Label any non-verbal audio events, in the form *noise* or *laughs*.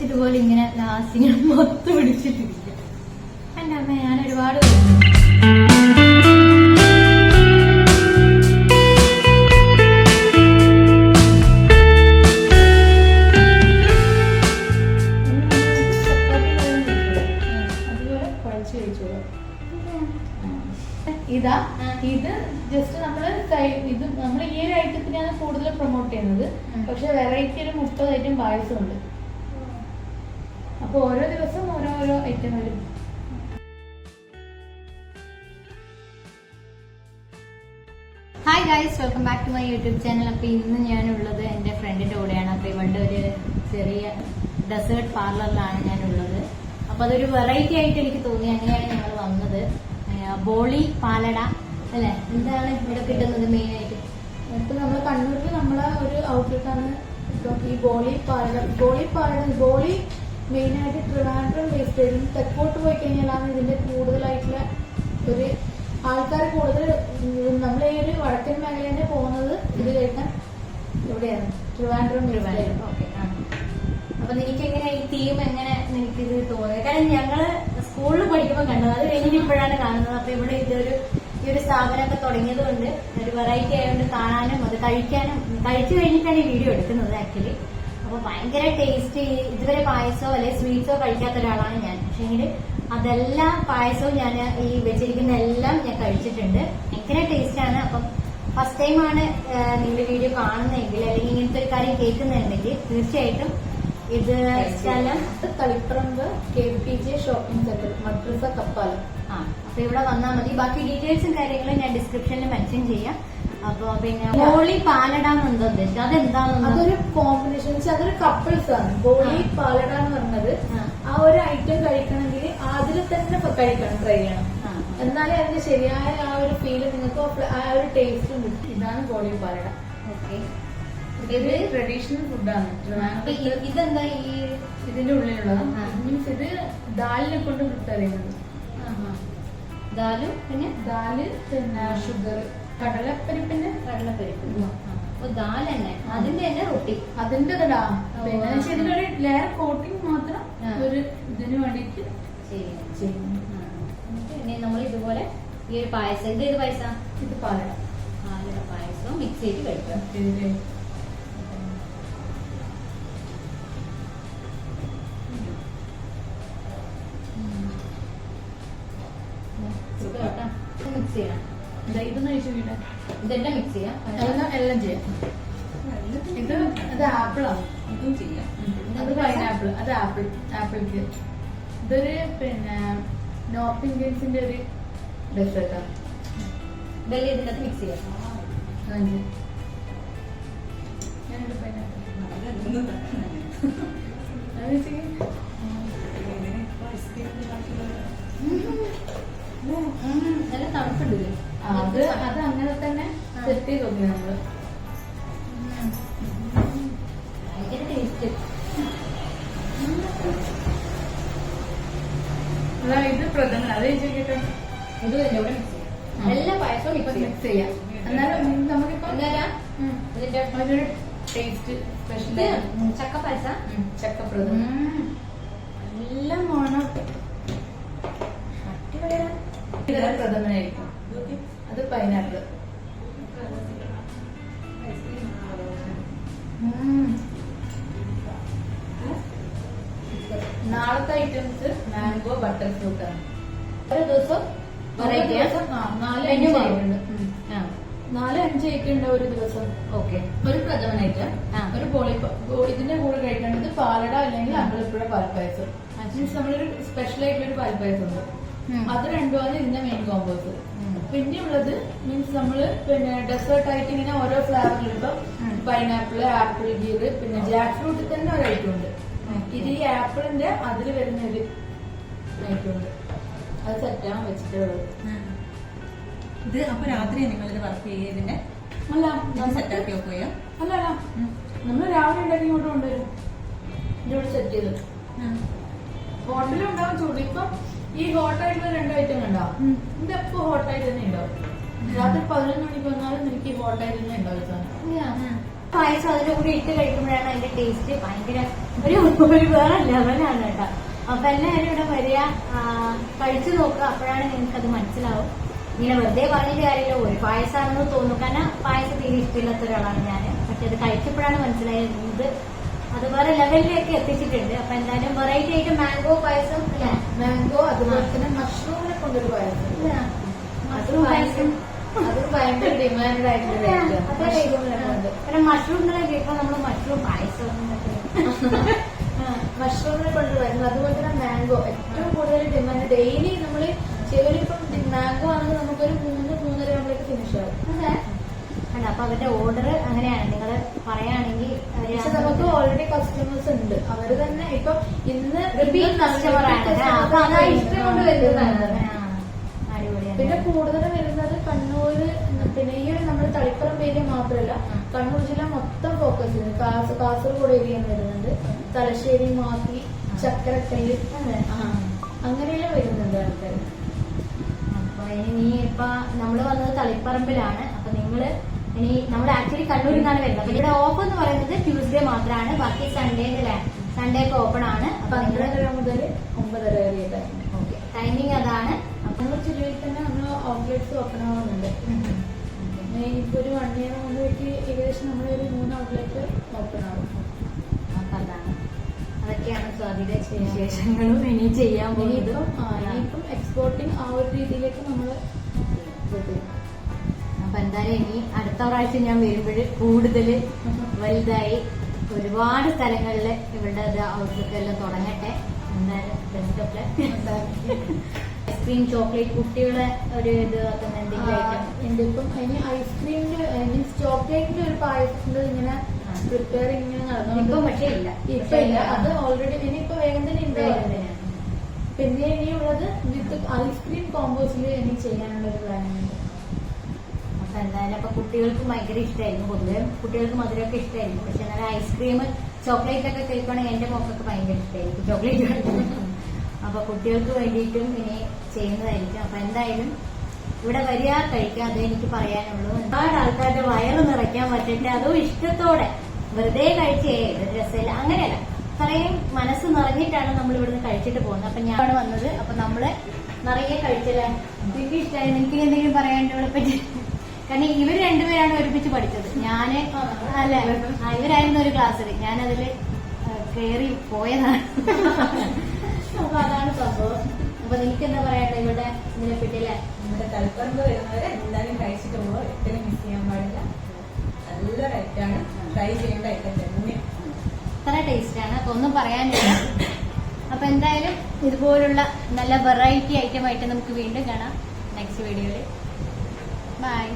കഴിച്ചതുപോലെ ഇങ്ങനെ ലാസ്റ്റ് ഇങ്ങനെ മൊത്തം പിടിച്ചിട്ടിരിക്കും. എന്റെ അമ്മ ഞാൻ ഒരുപാട് ഇതാ ഇത് ജസ്റ്റ് നമ്മൾ ഇത് നമ്മൾ ഈ ഒരു ഐറ്റത്തിനാണ് കൂടുതൽ പ്രൊമോട്ട് ചെയ്യുന്നത്. പക്ഷെ വെറൈറ്റി ഒരു മുപ്പത് ഐറ്റം പായസം ഉണ്ട് അപ്പൊ ഓരോ ദിവസം ഓരോ ഓരോ ഐറ്റം വരും hi guys welcome back to my YouTube channel അപ്പോൾ ഇന്ന് ഞാനുള്ളത് എന്റെ ഫ്രണ്ടിന്റെ കൂടെയാണ്. അപ്പോൾ ഇവളുടെ ഒരു ചെറിയ ഡെസേർട്ട് പാർലറിലാണ് ഞാനുള്ളത്. അപ്പോൾ അതൊരു വെറൈറ്റി ആയിട്ട് എനിക്ക് തോന്നി. അങ്ങനെയാണ് ഞങ്ങൾ വന്നത്. ബോളി പാലട അല്ലേ? എന്താണ് ഇവിടെ കിട്ടുന്നത് മെയിനായിട്ട് ഇപ്പൊ നമ്മൾ കണ്ണൂരിൽ നമ്മളെ ഒരു ഔട്ട്ലെറ്റാണ് ആണ്. ഈ ബോളി പാലട. ബോളി പാലട ബോളി മെയിൻ ആയിട്ട് ട്രിവാൻഡ്രം വേസ്റ്റേജും തെക്കോട്ട് പോയി കഴിഞ്ഞാലാണ് ഇതിന്റെ കൂടുതലായിട്ടുള്ള ഒരു ആൾക്കാർ കൂടുതൽ നമ്മൾ ഈ ഒരു വടക്കൻ മേഖലേന്റെ പോകുന്നത് ഇത് കഴിക്കാൻ എവിടെയാണ് ട്രിവാൻഡ്രം അപ്പൊ നിനക്ക് എങ്ങനെ ഈ തീം എങ്ങനെ നിനക്ക് ഇത് തോന്നിയത് കാരണം ഞങ്ങൾ സ്കൂളിൽ പഠിക്കുമ്പോൾ കണ്ടത് അത് കഴിഞ്ഞ് ഇപ്പോഴാണ് കാണുന്നത്. അപ്പൊ ഇവിടെ ഇതൊരു ഈ ഒരു സ്ഥാപനമൊക്കെ തുടങ്ങിയത് കൊണ്ട് ഒരു വെറൈറ്റി ആയതുകൊണ്ട് കാണാനും അത് കഴിക്കാനും കഴിച്ചു കഴിഞ്ഞിട്ടാണ് ഈ വീഡിയോ എടുക്കുന്നത് ആക്ച്വലി അപ്പൊ ഭയങ്കര ടേസ്റ്റ് ഇതുവരെ പായസോ അല്ലെങ്കിൽ സ്വീറ്റ്സോ കഴിക്കാത്ത ഒരാളാണ് ഞാൻ. പക്ഷെ അതെല്ലാം പായസവും ഞാൻ ഈ വെച്ചിരിക്കുന്ന എല്ലാം ഞാൻ കഴിച്ചിട്ടുണ്ട്. ഭയങ്കര ടേസ്റ്റ് ആണ്. അപ്പം ഫസ്റ്റ് ടൈമാണ് നിങ്ങളുടെ വീഡിയോ കാണുന്നതെങ്കിൽ അല്ലെങ്കിൽ ഇങ്ങനത്തെ ഒരു കാര്യം കേൾക്കുന്നുണ്ടെങ്കിൽ തീർച്ചയായിട്ടും ഇത് സ്ഥലം K P J shopping centre Madrasa Kappalam. ആ അപ്പൊ ഇവിടെ വന്നാൽ മതി. ബാക്കി ഡീറ്റെയിൽസും കാര്യങ്ങളും ഞാൻ ഡിസ്ക്രിപ്ഷനിൽ മെൻഷൻ ചെയ്യാം. അപ്പൊ പിന്നെ ഹോളി പാലടാന്ന് എന്താ ഉദ്ദേശിച്ചത്? അതെന്താണെന്ന്? അതൊരു കോമ്പിനേഷൻ വെച്ചാൽ അതൊരു കപ്പിൾസ് ആണ്. ഹോളി പാലട എന്ന് പറഞ്ഞത് ആ. ഒരു ഐറ്റം കഴിക്കണമെങ്കിൽ അതിൽ തന്നെ കഴിക്കണം ട്രൈ ചെയ്യണം. എന്നാലേ അതിന്റെ ശരിയായ ആ ഒരു ഫീൽ നിങ്ങൾക്ക് ആ ഒരു ടേസ്റ്റ് കിട്ടും. ഇതാണ് ഹോളി പാലട. ഓക്കെ. ഇത് ട്രഡീഷണൽ ഫുഡാണ് ഇതെന്താ ഈ ഇതിന്റെ ഉള്ളിലുള്ളത്. മീൻസ് ഇത് ദാലിനെ കൊണ്ട് പ്രിപ്പയർ ചെയ്യുന്നത് ദാലും പിന്നെ? ദാൽ പിന്നെ ഷുഗർ കടലപ്പരിപ്പിന്റെ കടലപ്പരിപ്പ് ദാൽ തന്നെ അതിന്റെ തന്നെ റൊട്ടി അതിന്റെ ഓ, പിന്നെ ആ. വെച്ചാ ലെയർ കോട്ടിങ് മാത്രം ഒരു ഇതിന് വേണ്ടിട്ട് ചെയ്യുന്നു ഇനി നമ്മൾ ഇതുപോലെ ഈ ഒരു പായസം. ഇത് ഏത് പായസം? ഇത് പാലട. പാലട പായസം മിക്സ് ചെയ്ത് കഴിക്കാം മിക്സ് ചെയ്യണം. ഇതൊന്ന് കഴിച്ചു നോക്കിട്ടെ. ഇതെല്ലാം മിക്സ് ചെയ്യാം. എല്ലാം എല്ലാം ചെയ്യാം. ഇത് അത് ആപ്പിളാണ് ഇതും ചെയ്യാം. അത് പൈനാപ്പിൾ അത് ആപ്പിൾ ആപ്പിൾക്ക് ഇതൊരു പിന്നെ നോർത്ത് ഇന്ത്യൻസിന്റെ ഒരു ഡെസേർട്ടാണ് ഇതെല്ലാം ഇതിനകത്ത് മിക്സ് ചെയ്യാം. ഞാനൊരു പൈനാപ്പിൾ നല്ല തണുപ്പുണ്ടല്ലേ അത് അത് അങ്ങനെ തന്നെ സെറ്റ് ചെയ്ത് നോക്കി നമ്മൾ. ഭയങ്കര ടേസ്റ്റ് ഇത് പ്രധാനം അത് ചോദിക്കട്ടെ ഇത് ചെയ്യാം. എല്ലാ പായസവും ഇപ്പൊ മിക്സ് ചെയ്യാം. എന്നാലും നമുക്കിപ്പോ ഇതിന്റെ ഒരു ടേസ്റ്റ് സ്പെഷ്യൽ ചക്ക പായസം ചക്കപ്രദം നല്ല മോണം. അടിപൊളിയാണ്. പ്രഥമനായിരിക്കും. നാളത്തെ ഐറ്റംസ് മാംഗോ ബട്ടർ ഫ്രൂട്ട് ആണ്. ഓരോ ദിവസം വെറൈറ്റി നാല് അഞ്ച് നാല് അഞ്ച് ഉണ്ട് ഒരു ദിവസം. ഓക്കെ. ഒരു പ്രഥമനായിട്ട്. ഒരു ബോളി ഇതിന്റെ കൂടെ കഴിക്കേണ്ടത് പാലട അല്ലെങ്കിൽ അമ്പലപ്പുഴ പാൽപ്പായസം. മീൻസ് നമ്മളൊരു സ്പെഷ്യൽ ആയിട്ടുള്ള ഒരു പാൽപ്പായസം ഉണ്ട്. അത് രണ്ടുമാണ് ഇതിന്റെ മെയിൻ കോമ്പോസ് പിന്നെ ഉള്ളത് മീൻസ് നമ്മൾ പിന്നെ ഡെസേർട്ട് ആയിട്ട് ഇങ്ങനെ ഓരോ ഫ്ലേവറിൽ ഇപ്പം പൈനാപ്പിൾ ആപ്പിൾ ഗീർ പിന്നെ ജാക്ക് ഫ്രൂട്ടിൽ തന്നെ ഒരു ഐറ്റം ഉണ്ട്. ഇത് ഈ ആപ്പിളിന്റെ അതിൽ വരുന്ന ഒരു നൈറ്റുണ്ട് അത് സെറ്റാണ് വെച്ചിട്ടുള്ളത് ഇത് അപ്പൊ രാത്രി നിങ്ങളിത് വർക്ക് ചെയ്തതിന്റെ? അല്ല സെറ്റ് ആക്കി നമുക്ക് വെക്കുകയോ? അല്ല അല്ല. നമ്മൾ രാവിലെ ഉണ്ടാക്കി ഇങ്ങോട്ട് കൊണ്ടുവരും. ഇതിവിടെ സെറ്റ് ചെയ്ത്. ഹോട്ടലിൽ ഉണ്ടാവും ചൂട്. ഇപ്പൊ ഈ ഹോട്ടായിട്ടുള്ള രണ്ട് ഐറ്റം ഉണ്ടാവും. ഉം. ഇത് എപ്പോ ഹോട്ടായിട്ട് തന്നെ ഉണ്ടാവും. രാത്രി പതിനൊന്ന് മണിക്ക് വന്നാലും എനിക്ക് ഹോട്ടായിട്ട് തന്നെ ഉണ്ടാവും ഈ പായസം അതിന്റെ കൂടെ ഇട്ട് കഴിക്കുമ്പോഴാണ് അതിന്റെ ടേസ്റ്റ് ഭയങ്കര ഒരു ഒരു വേറെ ലെവലാണ് കേട്ടോ. അപ്പൊ എല്ലാവരും ഇവിടെ വരിക. കഴിച്ചു നോക്കുക. അപ്പോഴാണ് നിങ്ങൾക്ക് അത് മനസ്സിലാവും. ഇങ്ങനെ വെറുതെ പറഞ്ഞിട്ട് കാര്യമില്ല. ഒരു പായസമാണെന്ന് തോന്നും കാരണം പായസം തീരെ ഇഷ്ടമില്ലാത്ത ഒരാളാണ് ഞാൻ. പക്ഷെ അത് കഴിച്ചപ്പോഴാണ് മനസ്സിലായത് ഇത്. അത് വേറെ ലെവലിലേക്ക് എത്തിച്ചിട്ടുണ്ട്. അപ്പൊ എന്തായാലും വെറൈറ്റി ആയിട്ട് മാംഗോ പായസം മാംഗോ അതുപോലെ തന്നെ മഷ്റൂമിനെ കൊണ്ടൊരു പായസം. മഷ്റൂം പായസം. ഭയങ്കര ഡിമാൻഡ് ആയിട്ടുള്ള മഷ്റൂമിനെ കേൾക്കുമ്പോൾ നമ്മൾ മഷ്റൂം പായസം. മഷ്റൂമിനെ *laughs* കൊണ്ട് വരുന്നത് അതുപോലെ തന്നെ മാംഗോ ഏറ്റവും കൂടുതൽ ഡിമാൻഡ് ഡെയിലി നമ്മൾ ചിലരിപ്പം മാംഗോ ആണെങ്കിൽ നമുക്കൊരു മൂന്ന് മൂന്നര ആകുമ്പോഴേക്ക് ഫിനിഷ് ആവും. അല്ല അപ്പൊ അവരുടെ ഓർഡർ അങ്ങനെയാണ്. നിങ്ങൾ പറയുകയാണെങ്കിൽ പക്ഷെ നമുക്ക് ഓൾറെഡി കസ്റ്റമേഴ്സ് ഉണ്ട്. അവർ തന്നെ ഇപ്പൊ ഇന്ന് റിപ്പീറ്റ് കസ്റ്റമർ ആണ്. ഇഷ്ടം കൊണ്ട് വരുന്നതാണ് പിന്നെ കൂടുതൽ വരുന്നത് കണ്ണൂര് ഏരിയ മാത്രമല്ല കണ്ണൂർ ജില്ല മൊത്തം ഫോക്കസ് ചെയ്യുന്നത് കാസ- കാസർഗോഡ് ഏരിയ വരുന്നുണ്ട്. തലശ്ശേരി മാത്തി ചക്കരക്കല്ല് അങ്ങനെയെല്ലാം വരുന്നുണ്ട് ആൾക്കാർ അപ്പൊ ഇനി ഇപ്പൊ നമ്മൾ വന്നത് തളിപ്പറമ്പിലാണ്. അപ്പൊ നിങ്ങൾ ഇനി നമ്മൾ ആക്ച്വലി കണ്ണൂരിൽ നിന്നാണ് വരുന്നത്. അപ്പൊ ഇവിടെ ഓപ്പൺ എന്ന് പറയുന്നത് ട്യൂസ്ഡേ മാത്രമാണ്. ബാക്കി സൺഡേ അല്ലേ സൺഡേ ഒക്കെ ഓപ്പൺ ആണ്. അപ്പൊ പന്ത്രണ്ടര മുതൽ ഒമ്പതര വരെ ടൈമിംഗ് അതാണ്. അപ്പൊ നമ്മൾ ജില്ലയിൽ തന്നെ നമ്മൾ ഔട്ട്ലെറ്റ്സ് ഓപ്പൺ ആവുന്നുണ്ട്. പിന്നെ ഇപ്പൊ ഒരു വൺ ഇയർ ആകുമ്പോഴേക്ക് ഏകദേശം നമ്മളൊരു മൂന്ന് ഔട്ട്ലെറ്റ് ഓപ്പൺ ആവും. അതൊക്കെയാണ് സ്വാതിയുടെ വിശേഷങ്ങളും. ഇനി ചെയ്യാൻ ഇനിയിപ്പം എക്സ്പോർട്ടിങ് ആ ഒരു രീതിയിലേക്ക് നമ്മൾ അപ്പൊ എന്തായാലും ഇനി അടുത്ത പ്രാവശ്യം ഞാൻ വരുമ്പോൾ കൂടുതൽ വലുതായി ഒരുപാട് സ്ഥലങ്ങളിൽ ഇവരുടെ ഔട്ട്ലുക്ക് എല്ലാം തുടങ്ങട്ടെ. എന്തായാലും best of luck ice cream chocolate കുട്ടികളെ ഒരു ഇത് വെക്കുന്ന എന്തെങ്കിലും ഐറ്റം. എന്റെ ഇപ്പം അതിന് ഐസ്ക്രീമിന്റെ മീൻസ് ചോക്ലേറ്റിന്റെ ഒരു പായസത്തിന്റെ ഇങ്ങനെ പ്രിപ്പയർ ഇങ്ങനെ നടന്നു ഇപ്പം പക്ഷേ ഇല്ല. ഇപ്പൊ ഇല്ല. അത് ഓൾറെഡി ഇനി ഇപ്പൊ വേഗം തന്നെ ഉണ്ട് പിന്നെ ഇനിയുള്ളത് വിത്ത് ഐസ്ക്രീം കോമ്പോസിൽ ഇനി ചെയ്യാനുള്ള ഒരു പ്ലാനിങ് ഉണ്ട്. അപ്പൊ എന്തായാലും അപ്പൊ കുട്ടികൾക്ക് ഭയങ്കര ഇഷ്ടമായിരുന്നു പൊതുവെ കുട്ടികൾക്ക് മധുരമൊക്കെ ഇഷ്ടമായിരുന്നു പക്ഷെ എന്നാലും ഐസ്ക്രീം ചോക്ലേറ്റ് ഒക്കെ കഴിക്കുകയാണെങ്കിൽ എന്റെ മോക്കൊക്കെ ഭയങ്കര ഇഷ്ടമായിരിക്കും ചോക്ലേറ്റ് അപ്പൊ കുട്ടികൾക്ക് വേണ്ടിയിട്ടും ഇനി ചെയ്യുന്നതായിരിക്കും. അപ്പൊ എന്തായാലും ഇവിടെ വരിക കഴിക്കുക അതേ എനിക്ക് പറയാനുള്ളൂ. ഒരുപാട് ആൾക്കാരുടെ വയറ് നിറയ്ക്കാൻ പറ്റട്ടെ അതും ഇഷ്ടത്തോടെ. വെറുതെ കഴിച്ചേ ഒരു രസമില്ല. അങ്ങനെയല്ല. അത്രയും മനസ്സ് നിറഞ്ഞിട്ടാണ് നമ്മൾ ഇവിടുന്ന് കഴിച്ചിട്ട് പോകുന്നത്. അപ്പൊ ഞാനാണ് വന്നത്. അപ്പൊ നമ്മൾ നിറയെ കഴിച്ചല്ലേ? എനിക്ക് ഇഷ്ടമായി എനിക്ക് എന്തെങ്കിലും പറയാനുണ്ട് ഇവിടെ പറ്റി? കാരണം ഇവർ രണ്ടുപേരാണ് ഒരുമിച്ച് പഠിച്ചത്. ഞാൻ അല്ല ഇവരായിരുന്നു ഒരു ക്ലാസ്സിൽ ഞാനതിൽ കയറി പോയതാണ്. അപ്പൊ അതാണ് സംഭവം അപ്പൊ നിനക്ക് എന്താ പറയാനുള്ളത്? ഇവിടെ ഇതിനെ പറ്റിയില്ലേ? നമ്മുടെ തലപ്പറമ്പ് വരുന്നവരെ എന്തായാലും കഴിച്ചിട്ട് പോകുമ്പോൾ ഒരിക്കലും മിസ് ചെയ്യാൻ പാടില്ല. നല്ല ഐറ്റാണ് ട്രൈ ചെയ്യേണ്ട ഐറ്റം തന്നെ അത്ര ടേസ്റ്റ് ആണ്. അപ്പൊ ഒന്നും പറയാനില്ല. അപ്പൊ എന്തായാലും ഇതുപോലുള്ള നല്ല വെറൈറ്റി ഐറ്റം ആയിട്ട് നമുക്ക് വീണ്ടും കാണാം. നെക്സ്റ്റ് വീഡിയോയിൽ ബൈ